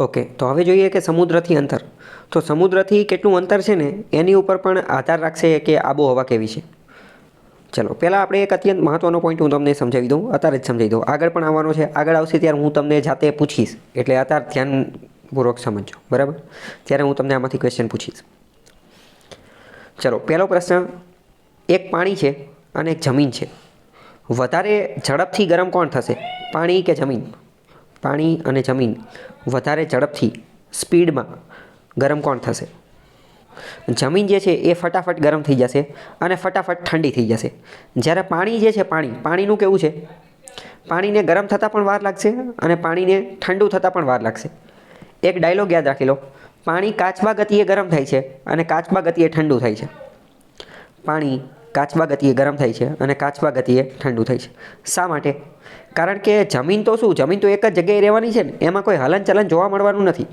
Okay, તો હવે જોઈએ કે સમુદ્રથી અંતર. તો સમુદ્રથી કેટલું અંતર છે ને, એની ઉપર પણ આધાર રાખશે કે આબોહવા કેવી છે. ચલો, પહેલાં આપણે એક અત્યંત મહત્ત્વનો પોઈન્ટ હું તમને સમજાવી દઉં અત્યારે જ સમજાવી દઉં. આગળ પણ આવવાનો છે. આગળ આવશે ત્યારે હું તમને જાતે પૂછીશ. એટલે અત્યારે ધ્યાનપૂર્વક સમજજો, બરાબર? ત્યારે હું તમને આમાંથી ક્વેશ્ચન પૂછીશ. ચલો, પહેલો પ્રશ્ન, એક પાણી છે અને એક જમીન છે. વધારે ઝડપથી ગરમ કોણ થશે? પાણી કે જમીન? પાણી અને જમીન વધારે ઝડપથી સ્પીડમાં ગરમ કોણ થશે? જમીન જે છે એ ફટાફટ ગરમ થઈ જશે અને ફટાફટ ઠંડી થઈ જશે. જ્યારે પાણી જે છે, પાણી, પાણીનું કેવું છે? પાણીને ગરમ થતાં પણ વાર લાગશે અને પાણીને ઠંડુ થતાં પણ વાર લાગશે. એક ડાયલોગ યાદ રાખી લો. પાણી કાચબા ગતિએ ગરમ થાય છે અને કાચબા ગતિએ ઠંડુ થાય છે. પાણી કાચબા ગતિએ ગરમ થાય છે અને કાચબા ગતિએ ઠંડુ થાય છે. શા માટે? કારણ કે જમીન તો શું? જમીન તો એક જ જગ્યાએ રહેવાની છે ને. એમાં કોઈ હલનચલન જોવા મળવાનું નથી.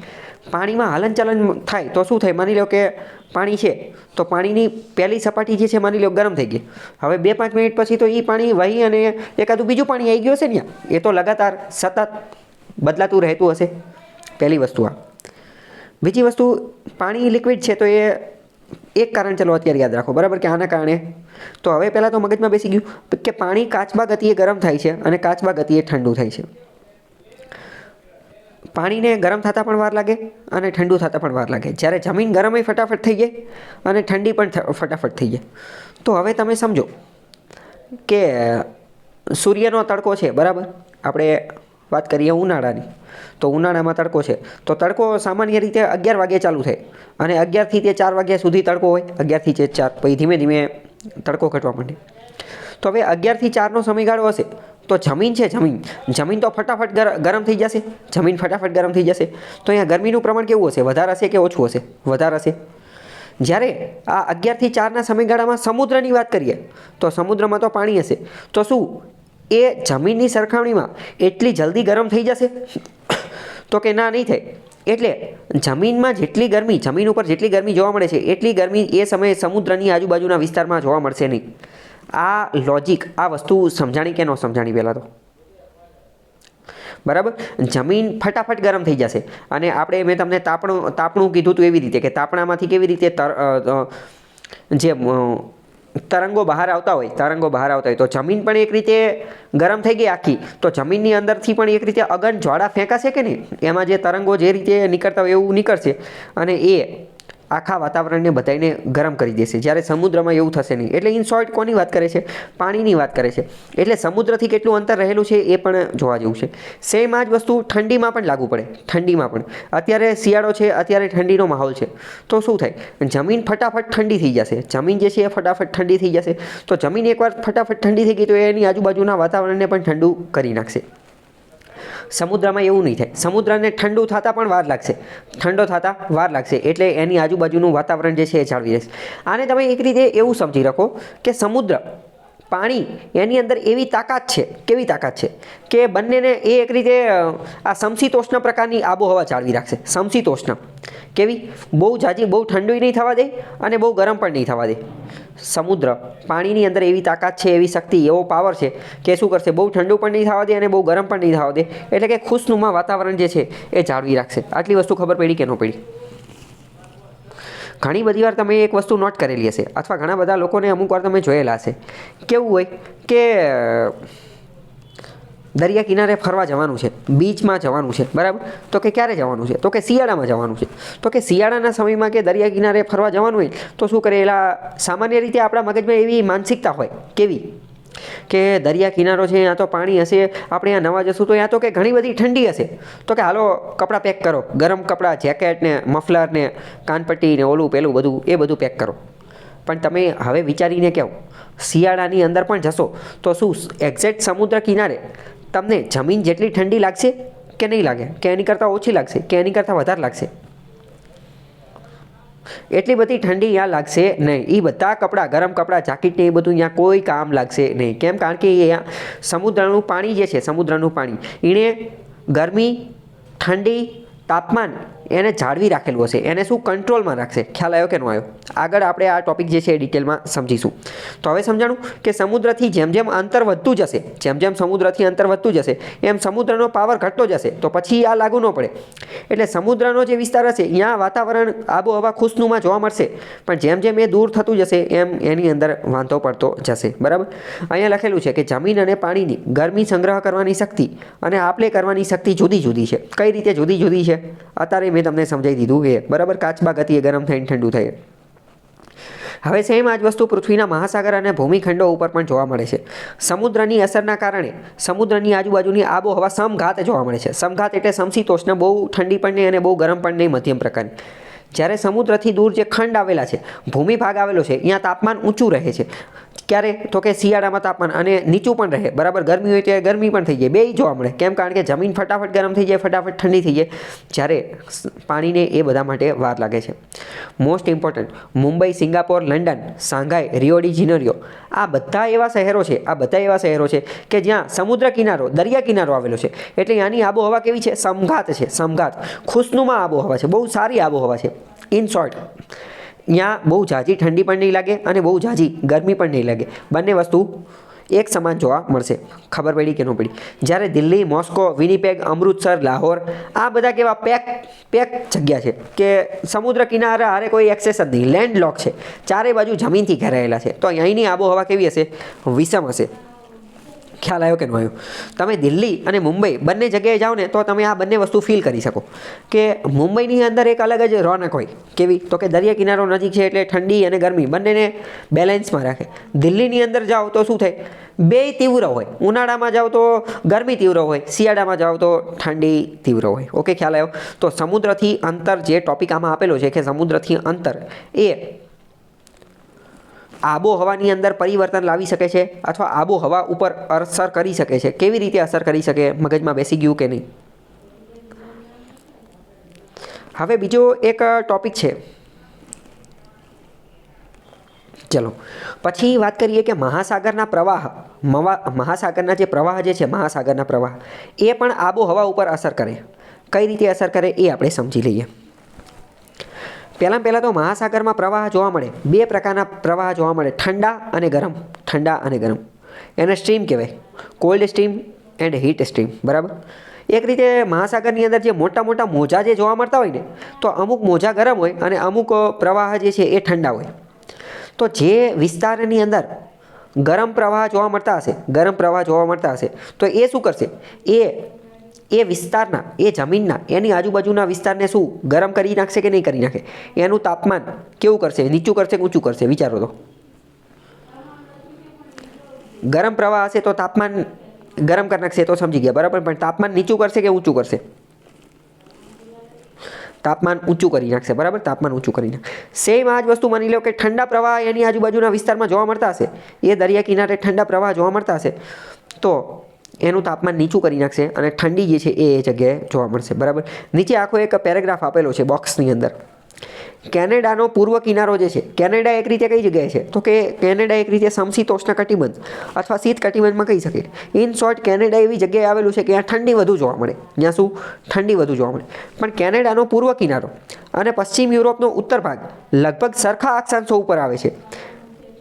પાણીમાં હલનચલન થાય તો શું થાય? માની લો કે પાણી છે, તો પાણીની પહેલી સપાટી જે છે માની લો ગરમ થઈ ગઈ. હવે બે પાંચ મિનિટ પછી તો એ પાણી વહી અને એકાદું બીજું પાણી આવી ગયું હશે ને એ તો લગાતાર સતત બદલાતું રહેતું હશે. પહેલી વસ્તુ આ. બીજી વસ્તુ, પાણી લિક્વિડ છે તો એ એક કારણ ચલો અત્યારે યાદ રાખો. બરાબર કે આના કારણે? તો હવે પહેલાં તો મગજમાં બેસી ગયું કે પાણી કાચબા ગતિએ ગરમ થાય છે અને કાચબા ગતિએ ઠંડુ થાય છે. પાણીને ગરમ થતાં પણ વાર લાગે અને ઠંડુ થતાં પણ વાર લાગે. જ્યારે જમીન ગરમય ફટાફટ થઈ જાય અને ઠંડી પણ ફટાફટ થઈ જાય. તો હવે તમે સમજો કે સૂર્યનો તડકો છે, બરાબર? આપણે વાત કરીએ ઉનાળાની. તો ઉનાળામાં તડકો છે. તો તડકો સામાન્ય રીતે અગિયાર વાગે ચાલુ થાય અને અગિયારથી તે ચાર વાગ્યા સુધી તડકો હોય. અગિયારથી તે ચાર. પછી ધીમે ધીમે તડકો ઘટવા માંડે. તો હવે અગિયારથી ચારનો સમયગાળો હશે. તો જમીન છે જમીન. જમીન તો ફટાફટ ગરમ થઈ જશે. જમીન ફટાફટ ગરમ થઈ જશે. તો અહીંયા ગરમીનું પ્રમાણ કેવું હશે? વધારે હશે કે ઓછું હશે? વધારે હશે. જ્યારે આ અગિયારથી ચારના સમયગાળામાં સમુદ્રની વાત કરીએ, તો સમુદ્રમાં તો પાણી હશે. તો શું? એ જમીનની સરખામણીમાં એટલી જલ્દી ગરમ થઈ જશે? તો કે ના, નહીં થાય. એટલે જમીનમાં જેટલી ગરમી, જમીન ઉપર જેટલી ગરમી જોવા મળે છે, એટલી ગરમી એ સમયે સમુદ્રની આજુબાજુના વિસ્તારમાં જોવા મળશે નહીં. આ લોજિક આ વસ્તુ સમજાણી કે ન સમજાણી પહેલાં તો? બરાબર? જમીન ફટાફટ ગરમ થઈ જશે. અને આપણે, મેં તમને તાપણું તાપણું કીધું હતું એવી રીતે કે તાપણામાંથી કેવી રીતે તર જે તરંગો બહાર આવતા હોય, તરંગો બહાર આવતા હોય. તો જમીન પણ એક રીતે ગરમ થઈ ગઈ આખી. તો જમીનની અંદરથી પણ એક રીતે અગન જ્વાળા ફેંકાશે કે નહીં? એમાં જે તરંગો જે રીતે નીકળતા હોય એવું નીકળશે. અને એ આખા વાતાવરણને બધાને ગરમ કરી દેશે. જ્યારે સમુદ્રમાં એવું થશે નહીં. એટલે ઇન શોર્ટ કોની વાત કરે છે? પાણીની વાત કરે છે. એટલે સમુદ્રથી કેટલું અંતર રહેલું છે એ પણ જોવા જેવું છે. સેમ આ જ વસ્તુ ઠંડીમાં પણ લાગુ પડે. ઠંડીમાં પણ. અત્યારે શિયાળો છે, અત્યારે ઠંડીનો માહોલ છે. તો શું થાય? જમીન ફટાફટ ઠંડી થઈ જશે. જમીન જે છે એ ફટાફટ ઠંડી થઈ જશે. તો જમીન એકવાર ફટાફટ ઠંડી થઈ ગઈ તો એની આજુબાજુના વાતાવરણને પણ ઠંડુ કરી નાખશે. સમુદ્રમાં એવું નહીં થાય. સમુદ્રને ઠંડુ થતાં પણ વાર લાગશે. ઠંડો થતાં વાર લાગશે. એટલે એની આજુબાજુનું વાતાવરણ જે છે એ જાળવી રહેશે. આને તમે એક રીતે એવું સમજી રાખો કે સમુદ્ર પાણી એની અંદર એવી તાકાત છે, કેવી તાકાત છે? કે બંનેને એ એક રીતે આ સમશીતોષ્ણ પ્રકારની આબોહવા જાળવી રાખશે. સમશીતોષ્ણ. કેવી? બહુ જાજી, બહુ ઠંડુ નહીં થવા દે અને બહુ ગરમ પણ નહીં થવા દે. સમુદ્ર, પાણીની અંદર એવી તાકાત છે, એવી શક્તિ, એવો પાવર છે કે શું કરશે? બહુ ઠંડુ પણ નહીં થવા દે અને બહુ ગરમ પણ નહીં થવા દે. એટલે કે ખુશનુમા વાતાવરણ જે છે, એ જાળવી રાખશે. આટલી વસ્તુ ખબર પડી કે ન પડી? ઘણી બધી વાર તમે એક વસ્તુ નોટ કરેલી હશે અથવા ઘણા બધા લોકોને અમુક વાર તમે જોયેલા હશે. કેવું હોય કે દરિયા કિનારે ફરવા જવાનું છે, બીચમાં જવાનું છે, બરાબર? તો કે ક્યારે જવાનું છે? તો કે શિયાળામાં જવાનું છે. તો કે શિયાળાના સમયમાં કે દરિયા કિનારે ફરવા જવાનું હોય, તો શું કરે? એલા સામાન્ય રીતે આપણા મગજમાં એવી માનસિકતા હોય, કેવી? કે દરિયા કિનારો છે ત્યાં તો પાણી હશે, આપણે ત્યાં નવા જશું તો ત્યાં તો કે ઘણી બધી ઠંડી હશે. તો કે હાલો કપડાં પેક કરો. ગરમ કપડાં જેકેટ ને મફલર ને, કાનપટ્ટી ને, ઓલું, પેલું બધું, એ બધું પેક કરો. પણ તમે હવે વિચારીને કહો શિયાળાની અંદર પણ જશો તો શું એક્ઝેક્ટ સમુદ્ર કિનારે તમને જમીન જેટલી ઠંડી લાગશે કે નહીં લાગે? કે એની કરતાં ઓછી લાગશે? કે એની કરતાં વધારે લાગશે? એટલી બધી ઠંડી અહીંયા લાગશે નહીં. એ બધા કપડાં, ગરમ કપડાં, જાકીટ ને એ બધું અહીંયા કોઈ કામ લાગશે નહીં. કેમ? કારણ કે અહીંયા સમુદ્રનું પાણી જે છે, સમુદ્રનું પાણી એણે ગરમી, ઠંડી, તાપમાન એને જાળવી રાખેલું હશે, એને શું કંટ્રોલમાં રાખશે, ખ્યાલ આવ્યો કે ન આવ્યો? આગળ આપણે આ ટોપિક જે છે એ ડિટેલમાં સમજીશું. તો હવે સમજાણું કે સમુદ્રથી જેમ જેમ અંતર વધતું જશે, જેમ જેમ સમુદ્રથી અંતર વધતું જશે, એમ સમુદ્રનો પાવર ઘટતો જશે, તો પછી આ લાગુ ન પડે. એટલે સમુદ્રનો જે વિસ્તાર હશે ત્યાં વાતાવરણ આબોહવા ખુશનુમાં જોવા મળશે, પણ જેમ જેમ એ દૂર થતું જશે, એમ એની અંદર વાંધો પડતો જશે. બરાબર? અહીંયા લખેલું છે કે જમીન અને પાણીની ગરમી સંગ્રહ કરવાની શક્તિ અને આપલે કરવાની શક્તિ જુદી જુદી છે. કઈ રીતે જુદી જુદી છે? અત્યારે મેં તમને સમજાવી દીધું એ બરાબર કાચબા ગતિએ ગરમ થઈને ઠંડુ થાય. હવે સેમ આ જ વસ્તુ પૃથ્વીના મહાસાગર અને ભૂમિખંડો ઉપર પણ જોવા મળે છે. સમુદ્રની અસરના કારણે સમુદ્રની આજુબાજુની આબોહવા સમઘાત જોવા મળે છે. સમઘાત એટલે સમશીતોષ્ણ, બહુ ઠંડી પણ નહીં અને બહુ ગરમ પણ નહીં મધ્યમ પ્રકારની. જ્યારે સમુદ્રથી દૂર જે ખંડ આવેલા છે ભૂમિ ભાગ આવેલો છે, ત્યાં તાપમાન ઊંચું રહે છે. ક્યારે? તો કે શિયાળામાં તાપમાન અને નીચું પણ રહે. બરાબર? ગરમી હોય ત્યારે ગરમી પણ થઈ જાય. બેય જોવા મળે કેમ? કારણ કે જમીન ફટાફટ ગરમ થઈ જાય, ફટાફટ ઠંડી થઈ જાય. જ્યારે પાણીને એ બધા માટે વાર લાગે છે. Most important Mumbai, Singapore, London Shanghai rio de Janeiro આ બધા એવા શહેરો છે, આ બધા એવા શહેરો છે કે જ્યાં સમુદ્ર કિનારો, દરિયા કિનારો આવેલો છે. એટલે આની આબોહવા કેવી છે? સમઘાત છે, સમઘાત. ખુશનુમા આબોહવા છે. બહુ સારી આબોહવા છે. ઇન શોર્ટ ત્યાં બહુ ઝાઝી ઠંડી પણ નહીં લાગે અને બહુ ઝાઝી ગરમી પણ નહીં લાગે. બંને વસ્તુ એક સમાન જોવા મળશે. ખબર પડી કે ન પડી? જ્યારે દિલ્હી, મોસ્કો, વિનીપેગ, અમૃતસર, લાહોર આ બધા કેવા પેક પેક જગ્યા છે કે સમુદ્ર કિનારે હારે કોઈ એક્સેસ જ નહીં. લેન્ડ લોક છે. ચારે બાજુ જમીનથી ઘેરાયેલા છે. તો અહીંની આબોહવા કેવી હશે? વિષમ હશે. ખ્યાલ આવ્યો કે ન આવ્યો તમે દિલ્હી અને મુંબઈ બંને જગ્યાએ જાઓ ને તો તમે આ બંને વસ્તુ ફીલ કરી શકો. કે મુંબઈની અંદર એક અલગ જ રોનક હોય. કેવી? તો કે દરિયા કિનારો નજીક છે એટલે ઠંડી અને ગરમી બંનેને બેલેન્સમાં રાખે. દિલ્હીની અંદર જાઓ તો શું થાય? બે તીવ્ર હોય. ઉનાળામાં જાઓ તો ગરમી તીવ્ર હોય. શિયાળામાં જાઓ તો ઠંડી તીવ્ર હોય. ઓકે, ખ્યાલ આવ્યો? તો સમુદ્રથી અંતર જે ટોપિક આમાં આપેલો છે કે સમુદ્રથી અંતર એ આબોહવાની અંદર પરિવર્તન લાવી શકે છે અથવા આબોહવા ઉપર અસર કરી શકે છે? કેવી રીતે અસર કરી શકે? મગજમાં બેસી ગયું કે નહીં? હવે બીજો એક ટોપિક છે. ચલો. પછી વાત કરીએ કે મહાસાગરના પ્રવાહ મહાસાગરના જે પ્રવાહ જે છે, મહાસાગરના પ્રવાહ, એ પણ આબોહવા ઉપર અસર કરે. કઈ રીતે અસર કરે એ આપણે સમજી લઈએ. પહેલાં પહેલાં તો મહાસાગરમાં પ્રવાહ જોવા મળે. બે પ્રકારના પ્રવાહ જોવા મળે. ઠંડા અને ગરમ. ઠંડા અને ગરમ. એને સ્ટ્રીમ કહેવાય. Cold stream and heat stream બરાબર? એક રીતે મહાસાગરની અંદર જે મોટા મોટા મોજા જે જોવા મળતા હોય ને, તો અમુક મોજા ગરમ હોય અને અમુક પ્રવાહ જે છે એ ઠંડા હોય. તો જે વિસ્તારની અંદર ગરમ પ્રવાહ જોવા મળતા હશે, ગરમ પ્રવાહ જોવા મળતા હશે, તો એ શું કરશે? એ એ વિસ્તારના, એ જમીનના, એની આજુબાજુના વિસ્તારને શું, ગરમ કરી નાખશે કે નહીં કરી નાખે? એનું તાપમાન કેવું કરશે? નીચું કરશે કે ઊંચું કરશે? વિચારો તો. ગરમ પ્રવાહ હશે તો તાપમાન ગરમ કરી નાખશે તો સમજી ગયા. બરાબર? પણ તાપમાન નીચું કરશે કે ઊંચું કરશે? તાપમાન ઊંચું કરી નાખશે. બરાબર? તાપમાન ઊંચું કરી નાખશે. સેમ આ જ વસ્તુ માની લો કે ઠંડા પ્રવાહ એની આજુબાજુના વિસ્તારમાં જોવા મળતા હશે. એ દરિયા કિનારે ઠંડા પ્રવાહ જોવા મળતા હશે. તો એનું તાપમાન નીચું કરી નાખશે અને ઠંડી જે છે એ એ જગ્યાએ જોવા મળશે. બરાબર? નીચે આખો એક પેરેગ્રાફ આપેલો છે બોક્સની અંદર. કેનેડાનો પૂર્વ કિનારો જે છે, કેનેડા એક રીતે કઈ જગ્યાએ છે? તો કે કેનેડા એક રીતે સમશીતોષ્ણ કટિબંધ અથવા શીત કટિબંધમાં કહી શકે ઇન શોર્ટ, કેનેડા એવી જગ્યાએ આવેલું છે કે ત્યાં ઠંડી વધુ જોવા મળે. ત્યાં શું? ઠંડી વધુ જોવા મળે. પણ કેનેડાનો પૂર્વ કિનારો અને પશ્ચિમ યુરોપનો ઉત્તર ભાગ લગભગ સરખા અક્ષાંશો ઉપર આવે છે.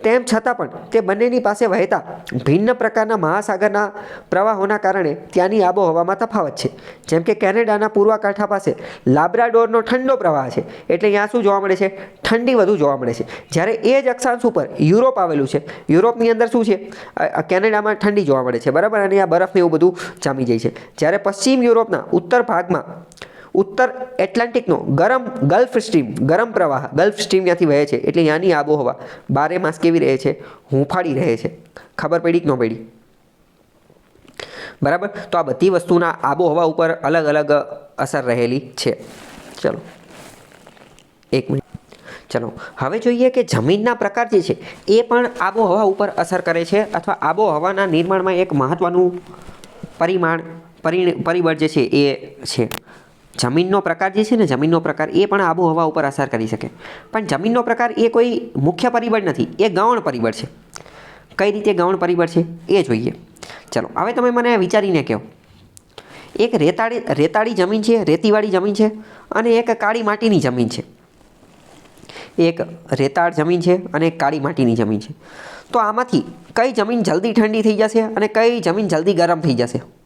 તેમ છતાં પણ તે બંનેની પાસે વહેતા ભિન્ન પ્રકારના મહાસાગરના પ્રવાહોના કારણે ત્યાંની આબોહવામાં તફાવત છે. જેમ કે કેનેડાના પૂર્વ કાંઠા પાસે લાબ્રાડોરનો ઠંડો પ્રવાહ છે, એટલે ત્યાં શું જોવા મળે છે? ઠંડી વધુ જોવા મળે છે. જ્યારે એ જ અક્ષાંશ ઉપર યુરોપ આવેલું છે. યુરોપની અંદર શું છે? કેનેડામાં ઠંડી જોવા મળે છે, બરાબર? અને આ બરફને એવું બધું જામી જાય છે. જ્યારે પશ્ચિમ યુરોપના ઉત્તર ભાગમાં ઉત્તર એટલાન્ટિકનો ગરમ ગલ્ફ સ્ટ્રીમ, ગરમ પ્રવાહ, ગલ્ફ સ્ટ્રીમ ત્યાંથી વહે છે. એટલે ત્યાંની આબોહવા બારે માસ કેવી રહે છે? હુંફાળી રહે છે. ખબર પડી કે ન પડી? બરાબર? તો આ બધી વસ્તુના આબોહવા ઉપર અલગ અલગ અસર રહેલી છે. ચલો. એક મિનિટ. ચલો. હવે જોઈએ કે જમીનના પ્રકાર જે છે, એ પણ આબોહવા ઉપર અસર કરે છે અથવા આબોહવાના નિર્માણમાં એક મહત્ત્વનું પરિમાણ પરિબળ જે છે એ છે. જમીનનો પ્રકાર જે છે ને, જમીનનો પ્રકાર એ પણ આબોહવા ઉપર અસર કરી શકે. પણ જમીનનો પ્રકાર એ કોઈ મુખ્ય પરિબળ નથી, એ ગૌણ પરિબળ છે. કઈ રીતે ગૌણ પરિબળ છે? એ જોઈએ. ચલો, હવે તમે મને વિચારીને કહો. એક રેતાળી રેતાળી જમીન છે, રેતીવાળી જમીન છે અને એક કાળી માટીની જમીન છે. એક રેતાળ જમીન છે અને એક કાળી માટીની જમીન છે. તો આમાંથી કઈ જમીન જલ્દી ઠંડી થઈ જશે અને કઈ જમીન જલ્દી ગરમ થઈ જશે?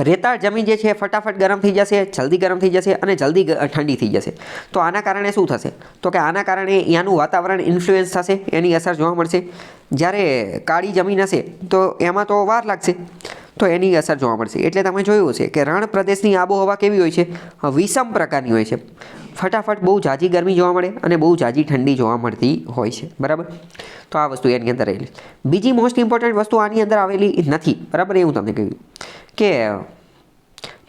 રેતાળ જમીન જે છે ફટાફટ ગરમ થઈ જશે, જલ્દી ગરમ થઈ જશે અને જલ્દી ઠંડી થઈ જશે. તો આના કારણે શું થશે? તો કે આના કારણે ત્યાંનું વાતાવરણ ઇન્ફ્લુઅન્સ થશે, એની અસર જોવા મળશે. જ્યારે કાળી જમીન હશે, તો એમાં તો વાર લાગશે, તો એની અસર જોવા મળશે. એટલે તમે જોયું હશે કે રણ પ્રદેશની આબોહવા કેવી હોય છે? વિષમ પ્રકારની હોય છે. ફટાફટ બહુ ઝાઝી ગરમી જોવા મળે અને બહુ ઝાઝી ઠંડી જોવા મળતી હોય છે. બરાબર? તો આ વસ્તુ એની અંદર રહેલી બીજી મોસ્ટ ઇમ્પોર્ટન્ટ વસ્તુ આની અંદર આવેલી નથી. બરાબર? એ હું તમને કહ્યું. કે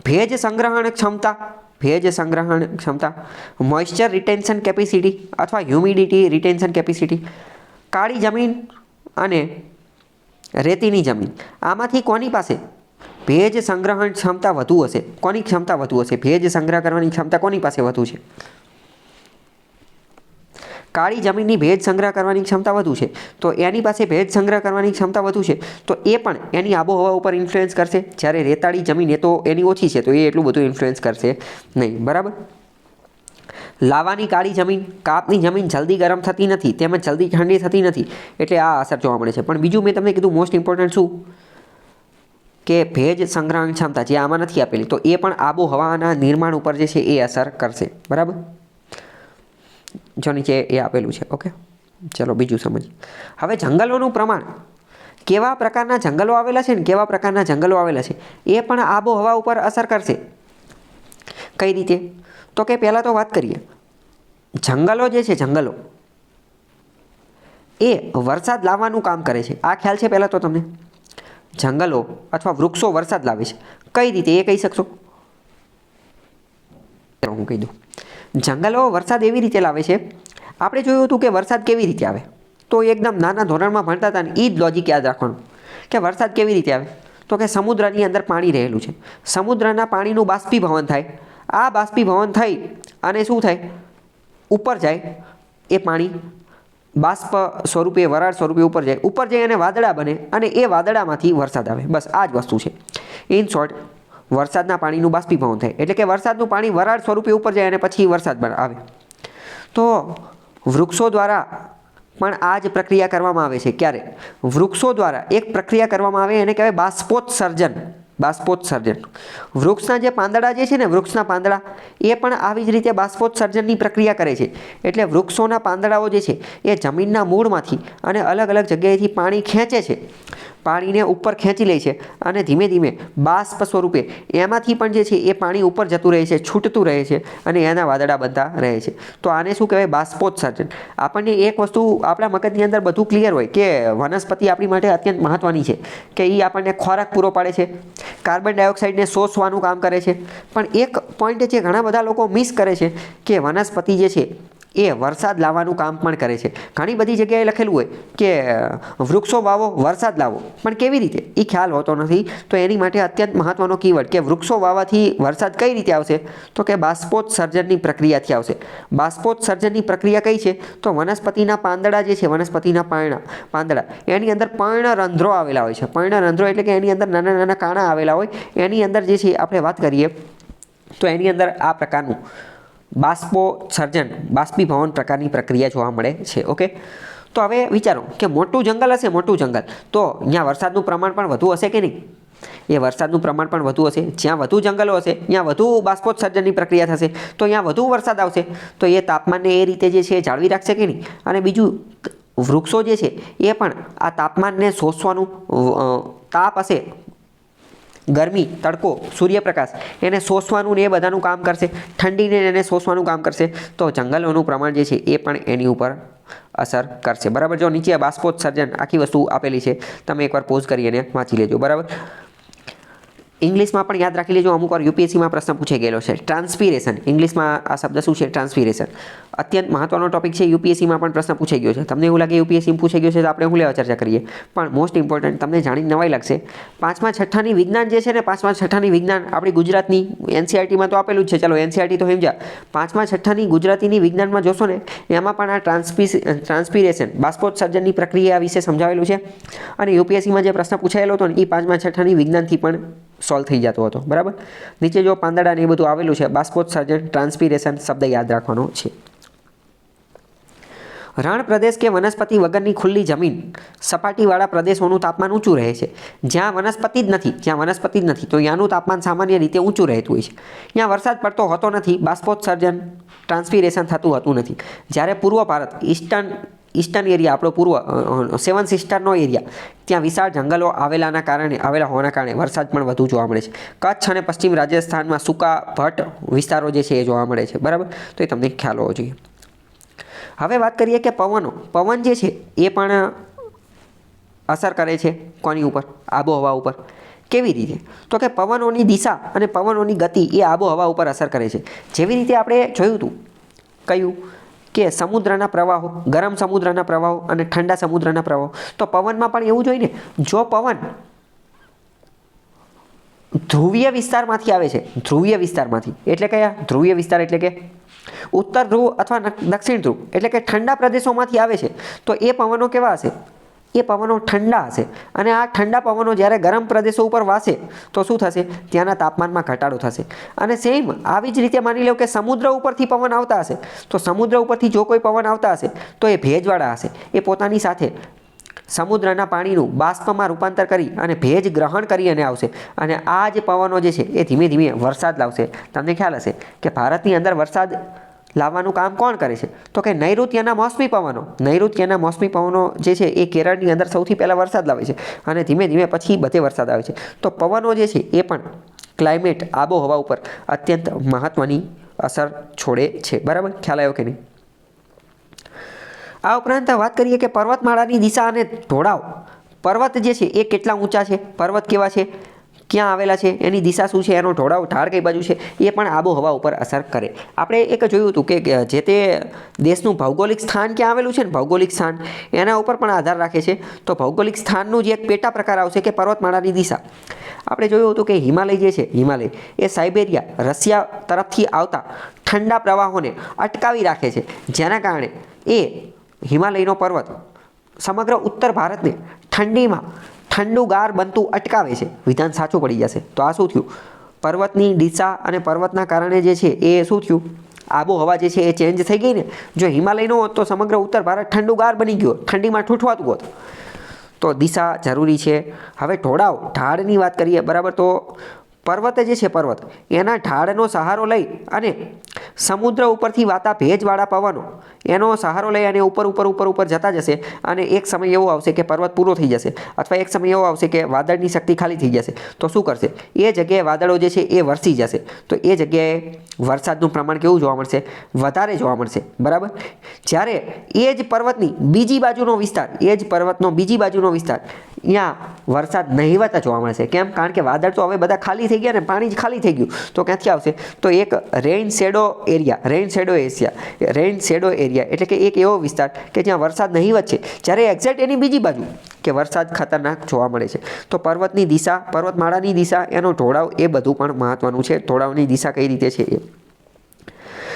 ભેજ સંગ્રહણ ક્ષમતા, ભેજ સંગ્રહણ ક્ષમતા મોઇશ્ચર રિટેન્શન કેપેસિટી અથવા હ્યુમિડિટી રિટેન્શન કેપેસિટી કાળી જમીન અને રેતીની જમીન, આમાંથી કોની પાસે ભેજ સંગ્રહણ ક્ષમતા વધુ હશે? કોની ક્ષમતા વધુ હશે? ભેજ સંગ્રહ કરવાની ક્ષમતા કોની પાસે વધુ છે? કાળી જમીનની ભેજ સંગ્રહ કરવાની ક્ષમતા વધુ છે. તો એની પાસે ભેજ સંગ્રહ કરવાની ક્ષમતા વધુ છે. તો એ પણ એની આબોહવા ઉપર ઇન્ફ્લુઅન્સ કરશે. જ્યારે રેતાળી જમીન એ તો એની ઓછી છે, તો એ એટલું બધું ઇન્ફ્લુઅન્સ કરશે નહીં. બરાબર? લાવાની કાળી જમીન, કાપની જમીન જલ્દી ગરમ થતી નથી, તેમજ જલ્દી ઠંડી થતી નથી, એટલે આ અસર જોવા મળે છે. પણ બીજું મેં તમને કીધું મોસ્ટ ઇમ્પોર્ટન્ટ શું? કે ભેજ સંગ્રહણ ક્ષમતા જે આમાં નથી આપેલી, તો એ પણ આબોહવાના નિર્માણ ઉપર જે છે, એ અસર કરશે. બરાબર? જો નીચે એ આપેલું છે. ઓકે ચલો બીજું સમજ હવે જંગલોનું પ્રમાણ. કેવા પ્રકારના જંગલો આવેલા છે ને કેવા પ્રકારના જંગલો આવેલા છે? એ પણ આબોહવા ઉપર અસર કરશે. કઈ રીતે? તો કે પહેલાં તો વાત કરીએ. જંગલો જે છે, જંગલો. એ વરસાદ લાવવાનું કામ કરે છે. આ ખ્યાલ છે પહેલાં તો તમને? જંગલો અથવા વૃક્ષો વરસાદ લાવે છે. કઈ રીતે? એ કહી શકશો? હું કહી દઉં. જંગલો વરસાદ એવી રીતે લાવે છે? આપણે જોયું હતું કે વરસાદ કેવી રીતે આવે? તો એકદમ નાના ધોરણમાં ભણતા હતા ને એ જ લોજિક યાદ રાખવાનું. કે વરસાદ કેવી રીતે આવે? તો કે સમુદ્રની અંદર પાણી રહેલું છે. સમુદ્રના પાણીનું બાષ્પીભવન થાય. આ બાષ્પીભવન થઈ અને શું થાય? ઉપર જાય એ પાણી. બાષ્પ સ્વરૂપે, વરાળ સ્વરૂપે ઉપર જાય. ઉપર જઈ અને વાદળા બને અને એ વાદળામાંથી વરસાદ આવે. બસ આ જ વસ્તુ છે. ઇન શોર્ટ વરસાદના પાણીનું બાષ્પીભવન થાય. એટલે કે વરસાદનું પાણી વરાળ સ્વરૂપે ઉપર જાય અને પછી વરસાદ આવે. તો વૃક્ષો દ્વારા પણ આ જ પ્રક્રિયા કરવામાં આવે છે. ક્યારે? વૃક્ષો દ્વારા એક પ્રક્રિયા કરવામાં આવે, એને કહેવાય બાષ્પોત્સર્જન. બાષ્પોત્સર્જન. વૃક્ષના જે પાંદડા જે છે ને, વૃક્ષના પાંદડા, એ પણ આવી જ રીતે બાષ્પોત્સર્જનની પ્રક્રિયા કરે છે. એટલે વૃક્ષોના પાંદડાઓ જે છે, એ જમીનના મૂળમાંથી અને અલગ અલગ જગ્યાએથી પાણી ખેંચે છે. પાણીને ઉપર ખેંચી લે છે અને ધીમે ધીમે બાષ્પ સ્વરૂપે એમાંથી પણ જે છે એ પાણી ઉપર જતું રહે છે, છૂટતું રહે છે અને એના વાદળા બનતા રહે છે. તો આને શું કહેવાય? બાષ્પોત્સર્જન. આપણને એક વસ્તુ આપણા મગજની અંદર બધું ક્લિયર હોય કે વનસ્પતિ આપણી માટે અત્યંત મહત્ત્વની છે કે એ આપણને ખોરાક પૂરો પાડે છે, કાર્બન ડાયોક્સાઇડને શોષવાનું કામ કરે છે. પણ એક પોઈન્ટ જે ઘણા બધા લોકો મિસ કરે છે કે વનસ્પતિ જે છે એ વરસાદ લાવવાનું કામ પણ કરે છે. ઘણી બધી જગ્યાએ લખેલું હોય કે વૃક્ષો વાવો, વરસાદ લાવો. પણ કેવી રીતે? એ ખ્યાલ હોતો નથી. તો એની માટે અત્યંત મહત્ત્વનો કીવર્ડ કે વૃક્ષો વાવવાથી વરસાદ કઈ રીતે આવશે? તો કે બાષ્પોત્સર્જનની પ્રક્રિયાથી આવશે. બાષ્પોત્સર્જનની પ્રક્રિયા કઈ છે? તો વનસ્પતિના પાંદડા જે છે, વનસ્પતિના પર્ણ પાંદડા, એની અંદર પર્ણરંધ્રો આવેલા હોય છે. પર્ણરંધ્રો એટલે કે એની અંદર નાના નાના કાણા આવેલા હોય. એની અંદર જે છે, આપણે વાત કરીએ, તો એની અંદર આ પ્રકારનું બાષ્પોત્સર્જન બાષ્પીભવન પ્રકારની પ્રક્રિયા જોવા મળે છે, ઓકે? તો હવે વિચારો કે મોટું જંગલ હશે, મોટું જંગલ. તો અહીંયા વરસાદનું પ્રમાણ પણ વધુ હશે કે નહીં? એ વરસાદનું પ્રમાણ પણ વધુ હશે. જ્યાં વધુ જંગલો હશે, ત્યાં વધુ બાષ્પોત્સર્જનની પ્રક્રિયા થશે. તો અહીંયા વધુ વરસાદ આવશે. તો એ તાપમાનને એ રીતે જે છે જાળવી રાખશે કે નહીં? અને બીજું, વૃક્ષો જે છે, એ પણ આ તાપમાનને શોષવાનું તાપ હશે. ગરમી, તડકો, સૂર્યપ્રકાશ, એને શોષવાનું ને એ બધાનું કામ કરશે. ઠંડીને એને શોષવાનું કામ કરશે. તો જંગલોનું પ્રમાણ જે છે એ પણ એની ઉપર અસર કરશે. બરાબર? જો નીચે બાષ્પોત્સર્જન આખી વસ્તુ આપેલી છે. તમે એકવાર પોઝ કરી અને વાંચી લેજો. બરાબર? ઇંગ્લિશમાં પણ યાદ રાખી લેજો, અમુક વાર યુપીએસસીમાં પ્રશ્ન પૂછાઈ ગયેલો છે. ટ્રાન્સપિરેશન ઇંગ્લિશમાં આ શબ્દ શું છે? ટ્રાન્સપિરેશન અત્યંત મહત્વનો ટોપિક છે, યુપીએસસીમાં પણ પ્રશ્ન પૂછાઈ ગયો છે. તમને એવું લાગે યુપીએસસીમાં પૂછાઈ ગયો છે, તો આપણે હું લેવા ચર્ચા કરીએ? પણ મોસ્ટ ઇમ્પોર્ટન્ટ તમને જાણીને નવાઈ લાગશે. પાંચમા છઠ્ઠાની વિજ્ઞાન જે છે ને, પાંચમા છઠ્ઠાની વિજ્ઞાન આપણી ગુજરાતની એનસીઆરટીમાં તો આપેલું જ છે. ચાલો એનસીઆરટી તો સમજ્યા. પાંચમા છઠ્ઠાની ગુજરાતીની વિજ્ઞાનમાં જોશો ને, એમાં પણ આ ટ્રાન્સપી ટ્રાન્સપિરેશન બાષ્પોત્સર્જનની પ્રક્રિયા વિશે સમજાવેલું છે. અને યુપીએસસીમાં જે પ્રશ્ન પૂછાયેલો હતો ને એ પાંચમા છઠ્ઠાની વિજ્ઞાનથી પણ સોલ્વ થઈ જતો હતો, બરાબર? નીચે જો પાંદડા ને એ બધું આવેલું છે બાષ્પોત્સર્જન ટ્રાન્સપિરેશન શબ્દ યાદ રાખવાનો છે. રણ પ્રદેશ કે વનસ્પતિ વગરની ખુલ્લી જમીન સપાટીવાળા પ્રદેશોનું તાપમાન ઊંચું રહે છે. જ્યાં વનસ્પતિ જ નથી, જ્યાં વનસ્પતિ જ નથી, તો ત્યાંનું તાપમાન સામાન્ય રીતે ઊંચું રહેતું હોય છે. ત્યાં વરસાદ પડતો હોતો નથી બાષ્પોત્સર્જન ટ્રાન્સપિરેશન થતું હોતું નથી. જ્યારે પૂર્વ ભારત, ઈસ્ટર્ન ઈસ્ટર્ન એરિયા, આપણો પૂર્વ સેવન સિસ્ટરનો એરિયા. ત્યાં વિશાળ જંગલો આવેલાના કારણે, આવેલા હોવાના કારણે વરસાદ પણ વધુ જોવા મળે છે. કચ્છ અને પશ્ચિમ રાજસ્થાનમાં સૂકા ભટ્ટ વિસ્તારો જે છે એ જોવા મળે છે. બરાબર? તો એ તમને ખ્યાલ હોવો જોઈએ. હવે વાત કરીએ કે પવનો. પવન જે છે એ પણ અસર કરે છે કોની ઉપર? આબોહવા ઉપર. કેવી રીતે? તો કે પવનોની દિશા અને પવનોની ગતિ એ આબોહવા ઉપર અસર કરે છે. જેવી રીતે આપણે જોયું હતું કયું કે સમુદ્રના પ્રવાહો, ગરમ સમુદ્રના પ્રવાહો અને ઠંડા સમુદ્રના પ્રવાહો. તો પવનમાં પણ એવું જોઈએ ને, જો પવન ધ્રુવીય વિસ્તારમાંથી આવે છે, ધ્રુવીય વિસ્તારમાંથી. એટલે કયા ધ્રુવીય વિસ્તાર એટલે કે ઉત્તર ધ્રુવ અથવા દક્ષિણ ધ્રુવ. એટલે કે ઠંડા પ્રદેશોમાંથી આવે છે. તો એ પવનો કેવા હશે? એ પવનો ઠંડા હશે. અને આ ઠંડા પવનો જ્યારે ગરમ પ્રદેશો ઉપર વાસે, તો શું થશે? ત્યાંના તાપમાનમાં ઘટાડો થશે. અને સેમ આવી જ રીતે માની લો કે સમુદ્ર ઉપરથી પવન આવતા હશે. તો સમુદ્ર ઉપરથી જો કોઈ પવન આવતા હશે, તો એ ભેજવાળા હશે. એ પોતાની સાથે સમુદ્રના પાણીનું બાષ્પમાં રૂપાંતર કરી અને ભેજ ગ્રહણ કરી અને આવશે. અને આ જે પવનો જે છે, એ ધીમે ધીમે વરસાદ લાવશે. તમને ખ્યાલ હશે કે ભારતની અંદર વરસાદ લાવવાનું કામ કોણ કરે છે? તો કે નૈઋત્યના મોસમી પવનો. નૈઋત્યના મોસમી પવનો જે છે એ કેરળની અંદર સૌથી પહેલાં વરસાદ લાવે છે અને ધીમે ધીમે પછી બધે વરસાદ આવે છે. તો પવનો જે છે એ પણ ક્લાઇમેટ, આબોહવા ઉપર અત્યંત મહત્ત્વની અસર છોડે છે. બરાબર? ખ્યાલ આવ્યો કે નહીં? આ ઉપરાંત વાત કરીએ કે પર્વતમાળાની દિશા અને ઢોળાવ. પર્વત જે છે એ કેટલા ઊંચા છે? પર્વત કેવા છે? ક્યાં આવેલા છે, એની દિશા શું છે, એનો ઢોળાવ ઢાળ કઈ બાજુ છે, એ પણ આબોહવા ઉપર અસર કરે. આપણે એક જોયું હતું કે જે તે દેશનું ભૌગોલિક સ્થાન ક્યાં આવેલું છે ને, ભૌગોલિક સ્થાન, એના ઉપર પણ આધાર રાખે છે. તો ભૌગોલિક સ્થાનનું જે એક પેટા પ્રકાર આવશે કે પર્વતમાળાની દિશા. આપણે જોયું હતું કે હિમાલય જે છે, હિમાલય, એ સાઇબેરિયા, રશિયા તરફથી આવતા ઠંડા પ્રવાહોને અટકાવી રાખે છે. જેના કારણે એ હિમાલયનો પર્વત સમગ્ર ઉત્તર ભારતને ઠંડીમાં ઠંડુગાર બનતું અટકાવે છે. વિધાન સાચું પડી જશે. તો આ શું થયું? પર્વતની દિશા અને પર્વતના કારણે જે છે, એ શું થયું? આબોહવા જે છે, એ ચેન્જ થઈ ગઈ ને? જો હિમાલય ન હોત તો સમગ્ર ઉત્તર ભારત ઠંડુગાર બની ગયો ઠંડીમાં ઠૂઠવાતું હોત. તો દિશા જરૂરી છે. હવે ઢોળાવ, ઢાળની વાત કરીએ, બરાબર? તો પર્વત જે છે પર્વત, એના ઢાળનો સહારો લઈ અને સમુદ્ર ઉપરથી વાતા ભેજવાળા પવનો, એનો સહારો લઈ અને ઉપર ઉપર ઉપર ઉપર જતા જશે અને એક સમય એવો આવશે કે પર્વત પૂરો થઈ જશે અથવા એક સમય એવો આવશે કે વાદળની શક્તિ ખાલી થઈ જશે. તો શું કરશે? એ જગ્યાએ વાદળો જે છે એ વરસી જશે. તો એ જગ્યાએ વરસાદનું પ્રમાણ કેવું જોવા મળશે? વધારે જોવા મળશે. બરાબર? જ્યારે એ જ પર્વતની બીજી બાજુનો વિસ્તાર, એ જ પર્વતનો બીજી બાજુનો વિસ્તાર ત્યાં વરસાદ નહીવત જોવા મળશે. કેમ? કારણ કે વાદળ તો હવે બધા ખાલી થઈ ગયા ને પાણી જ ખાલી થઈ ગયું. તો ક્યાંથી આવશે? તો એક rain shadow area rain shadow area rain shadow area એટલે કે એક એવો વિસ્તાર કે જ્યાં વરસાદ નહીવત છે જ્યારે એક્ઝેક્ટ એની બીજી બાજુ કે વરસાદ ખતરનાક જોવા મળે છે. તો પર્વતની દિશા, પર્વતમાળાની દિશા, એનો ઢોળાવ એ બધું પણ મહત્ત્વનું છે. ઢોળાવની દિશા કઈ રીતે છે એ?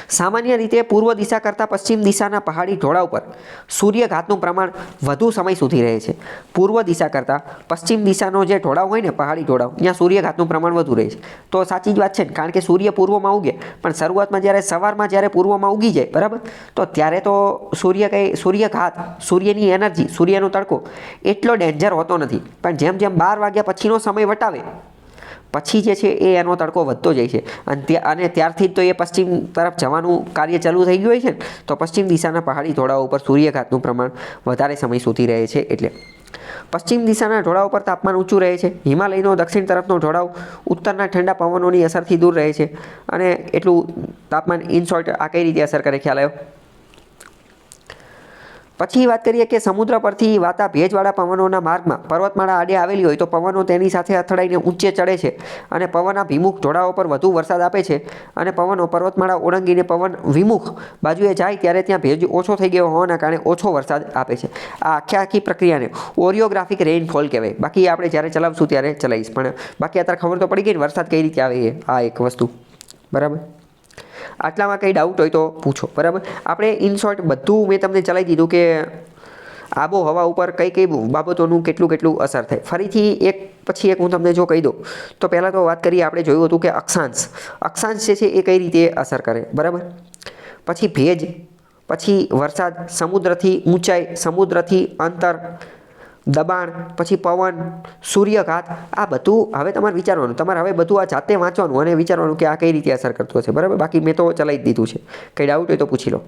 સામાન્ય રીતે પૂર્વ દિશા કરતાં પશ્ચિમ દિશાના પહાડી ઢોળાવ પર સૂર્યઘાતનું પ્રમાણ વધુ સમય સુધી રહે છે. પૂર્વ દિશા કરતાં પશ્ચિમ દિશાનો જે ઢોળાવ હોય ને, પહાડી ઢોળાવ ત્યાં સૂર્યઘાતનું પ્રમાણ વધુ રહે છે. તો સાચી જ વાત છે ને, કારણ કે સૂર્ય પૂર્વમાં ઉગે, પણ શરૂઆતમાં જ્યારે સવારમાં જ્યારે પૂર્વમાં ઉગી જાય, બરાબર? તો ત્યારે તો સૂર્ય કંઈ, સૂર્યઘાત, સૂર્યની એનર્જી, સૂર્યનો તડકો એટલો ડેન્જર હોતો નથી. પણ જેમ જેમ બાર વાગ્યા પછીનો સમય વટાવે પછી જે છે એ એનો તડકો વધતો જાય છે. અને ત્યાં, અને ત્યારથી જ તો એ પશ્ચિમ તરફ જવાનું કાર્ય ચાલુ થઈ ગયું હોય છે ને, તો પશ્ચિમ દિશાના પહાડી ઢોળાવ ઉપર સૂર્યઘાતનું પ્રમાણ વધારે સમય સુધી રહે છે એટલે. પશ્ચિમ દિશાના ઢોળાવ પર તાપમાન ઊંચું રહે છે. હિમાલયનો દક્ષિણ તરફનો ઢોળાવ ઉત્તરના ઠંડા પવનોની અસરથી દૂર રહે છે. અને એટલું તાપમાન ઇનશોર્ટ આ કઈ રીતે અસર કરે ખ્યાલ આવ્યો? પછી વાત કરીએ કે સમુદ્ર પરથી વાતા ભેજવાળા પવનોના માર્ગમાં પર્વતમાળા આડે આવેલી હોય તો પવનો તેની સાથે અથડાઈને ઊંચે ચડે છે અને પવનના ભીમુખ ઢોળાવો પર વધુ વરસાદ આપે છે અને પવનો પર્વતમાળા ઓળંગીને પવન વિમુખ બાજુએ જાય ત્યારે ત્યાં ભેજ ઓછો થઈ ગયો હોવાના કારણે ઓછો વરસાદ આપે છે. આ આખી આખી પ્રક્રિયાને ઓરિયોગ્રાફિક રેઇનફોલ કહેવાય. બાકી આપણે જ્યારે ચલાવશું ત્યારે ચલાવીશ. પણ બાકી અત્યારે ખબર તો પડી ગઈ ને વરસાદ કઈ રીતે આવે આ એક વસ્તુ. બરાબર? આટલામાં કંઈ ડાઉટ હોય તો પૂછો, બરાબર? આપણે ઇન શોર્ટ બધું મેં તમને ચલાવી દીધું કે આબોહવા ઉપર કઈ કઈ બાબતોનું કેટલું કેટલું અસર થાય. ફરીથી એક, પછી એક હું તમને જો કહી દઉં, તો પહેલાં તો વાત કરીએ આપણે જોયું હતું કે અક્ષાંશ. અક્ષાંશ જે છે એ કઈ રીતે અસર કરે, બરાબર? પછી ભેજ, પછી વરસાદ, સમુદ્રથી ઊંચાઈ, સમુદ્રથી અંતર દબાણ, પછી પવન, સૂર્યઘાત, આ બધું હવે તમારે વિચારવાનું. તમારે હવે બધું આ જાતે વાંચવાનું અને વિચારવાનું કે આ કઈ રીતે અસર કરતું હશે. બરાબર? બાકી મેં તો ચલાવી દીધું છે. કંઈ ડાઉટ હોય તો પૂછી લો.